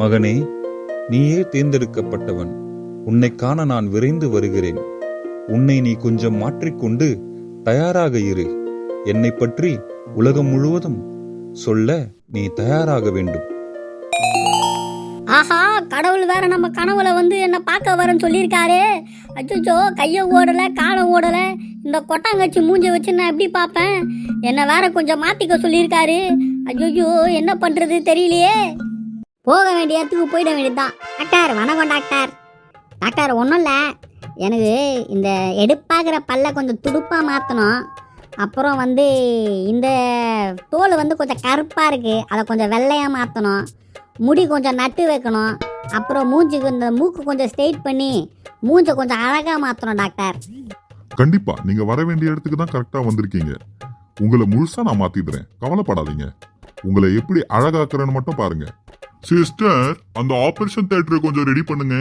மகனே நீயே தேர்ந்தெடுக்கப்பட்டவன். உன்னை காண நான் விரைந்து வருகிறேன். உன்னை நீ கொஞ்சம் மாற்றிக்கொண்டு தயாராக இரு. என்னை பற்றி உலகம் முழுவதும் சொல்ல நீ தயாராக வேண்டும். ஆஹா கடவுள் வேற நம்ம கனவுல வந்து என்ன பார்க்க வரேன்னு சொல்லியிருக்காரு. அச்சோ கையை ஓடல காலை ஓடல. இந்த கொட்டாங்கச்சி மூஞ்ச வச்சு நான் எப்படி பார்ப்பேன்? என்ன வேற கொஞ்சம் மாத்திக்க சொல்லியிருக்காரு. ஐயோ என்ன பண்றது தெரியலையே. போக வேண்டிய இடத்துக்கு போயிட வேண்டியதுதான். டாக்டர் வணக்கம் டாக்டர். டாக்டர் ஒன்றும் இல்லை. எனக்கு இந்த எடுப்பாகிற பல்ல கொஞ்சம் துடுப்பாக மாற்றணும் அப்புறம் வந்து இந்த தோல் வந்து கொஞ்சம் கருப்பாக இருக்குது அதை கொஞ்சம் வெள்ளையாக மாற்றணும் முடி கொஞ்சம் நட்டு வைக்கணும். அப்புறம் மூஞ்சிக்கு இந்த மூக்கு கொஞ்சம் ஸ்ட்ரெயிட் பண்ணி மூஞ்சை கொஞ்சம் அழகாக மாற்றணும் டாக்டர். கண்டிப்பாக நீங்கள் வர வேண்டிய இடத்துக்கு தான் கரெக்டாக வந்திருக்கீங்க. உங்களை முழுசாக நான் மாற்றிடுறேன் கவலைப்படாதீங்க. உங்களை எப்படி அழகாக்குறேன்னு மட்டும் பாருங்கள் சிஸ்டர் அந்த ஆபரேஷன் தியேட்டரை கொஞ்சம் ரெடி பண்ணுங்க.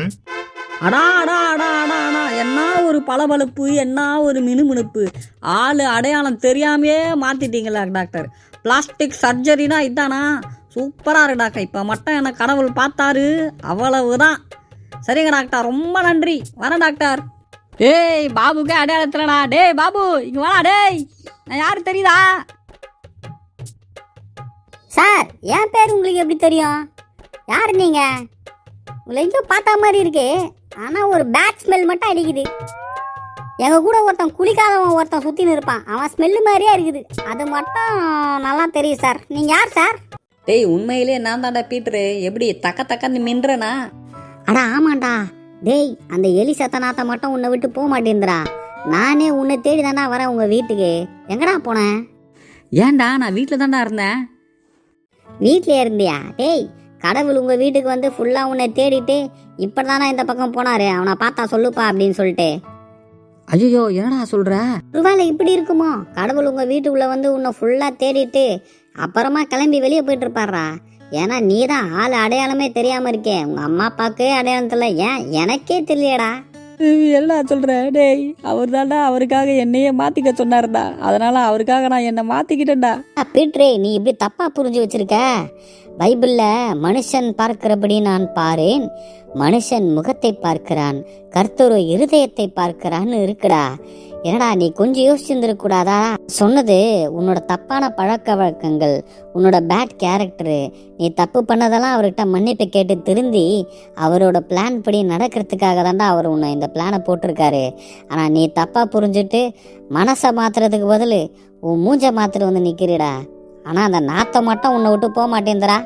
அடா அடா அடா அடா அடா. என்ன ஒரு பளபளப்பு என்ன ஒரு மினுமினுப்பு. ஆள் அடையாளம் தெரியாமையே மாத்திட்டீங்களா டாக்டர் பிளாஸ்டிக் சர்ஜரினா இதானா? சூப்பராக இருக்கு டாக்டர் இப்போ மட்டும் என்ன கடவுள் பார்த்தாரு? அவ்வளவுதான். சரிங்க டாக்டர் ரொம்ப நன்றி. வரேன் டாக்டர் டேய் பாபுக்கு அடையாளத்துலடா. டேய் பாபு இங்க வாடா டேய். நான் யாரு தெரியுதா? சார் என் பேர் உங்களுக்கு எப்படி தெரியும்? யார் நீங்கள் உங்களை எங்கேயோ பார்த்தா மாதிரி இருக்கு. ஆனால் ஒரு பேட் ஸ்மெல் மட்டும் அடிக்குது. எங்கள் கூட ஒருத்தன் குளிக்காதவன் ஒருத்தன் சுற்றின்னு இருப்பான். அவன் ஸ்மெல்லு மாதிரியே இருக்குது. அது மட்டும் நல்லா தெரியும் சார் நீங்கள் யார் சார் டேய் உண்மையிலே நான் தான்டா பீட்ரு எப்படி தக்க தக்கன்னு மின்றனா? அடா ஆமாண்டா. டேய் அந்த எலி சத்தநாத்தை மட்டும் உன்னை விட்டு போக மாட்டேங்குதுடா. நானே உன்னை தேடி தாண்டா வரேன் உங்கள் வீட்டுக்கு. எங்கடா போனேன் ஏன்டா நான் வீட்டில் தான்டா இருந்தேன். வீட்டில் இருந்தியா? டேய் கடவுள் உங்கள் வீட்டுக்கு வந்து ஃபுல்லாக உன்னை தேடிட்டு இப்போ தானே இந்த பக்கம் போனாரு. அவனை பார்த்தா சொல்லுப்பா அப்படின்னு சொல்லிட்டு. ஐயோ என்னடா சொல்ற? ஒருவேளை இப்படி இருக்குமோ? கடவுள் உங்கள் வீட்டுக்குள்ளே வந்து உன்னை ஃபுல்லாக தேடிட்டு அப்புறமா கிளம்பி வெளியே போயிட்டு இருப்பாரா? ஏன்னா நீ தான் ஆள் அடையாளமே தெரியாமல் இருக்கே. உங்கள் அம்மா அப்பாவுக்கே அடையாளம் தெரியல. ஏன்? எனக்கே தெரியலடா. என்ன சொல்ற? டேய் அவர் தான்டா அவருக்காக என்னையே மாத்திக்க சொன்னாருடா. அதனால அவருக்காக நான் என்னை மாத்திக்கிட்டேன்டா. பீட்ரே நீ இப்படி தப்பா புரிஞ்சு வச்சிருக்க. பைபிளில் மனுஷன் பார்க்கிறபடி நான் பாரேன் மனுஷன் முகத்தை பார்க்கிறான் கர்த்தரு இருதயத்தை பார்க்கிறான்னு இருக்குடா. என்னடா நீ கொஞ்சம் யோசிச்சுருந்துருக்கூடாதா சொன்னது உன்னோட தப்பான பழக்க வழக்கங்கள் உன்னோட பேட் கேரக்டரு நீ தப்பு பண்ணதெல்லாம் அவர்கிட்ட மன்னிப்பு கேட்டு திருந்தி அவரோட பிளான் படி நடக்கிறதுக்காக தான்டா அவர் உன்னை இந்த பிளானை போட்டிருக்காரு. ஆனால் நீ தப்பாக புரிஞ்சுட்டு மனசை மாத்துறதுக்கு பதில் உன் மூஞ்சை மாத்திர வந்து நிற்கிறீடா ஆனால் அந்த நாத்தம் மட்டும் உன்னை விட்டு போக மாட்டேங்குதுடா.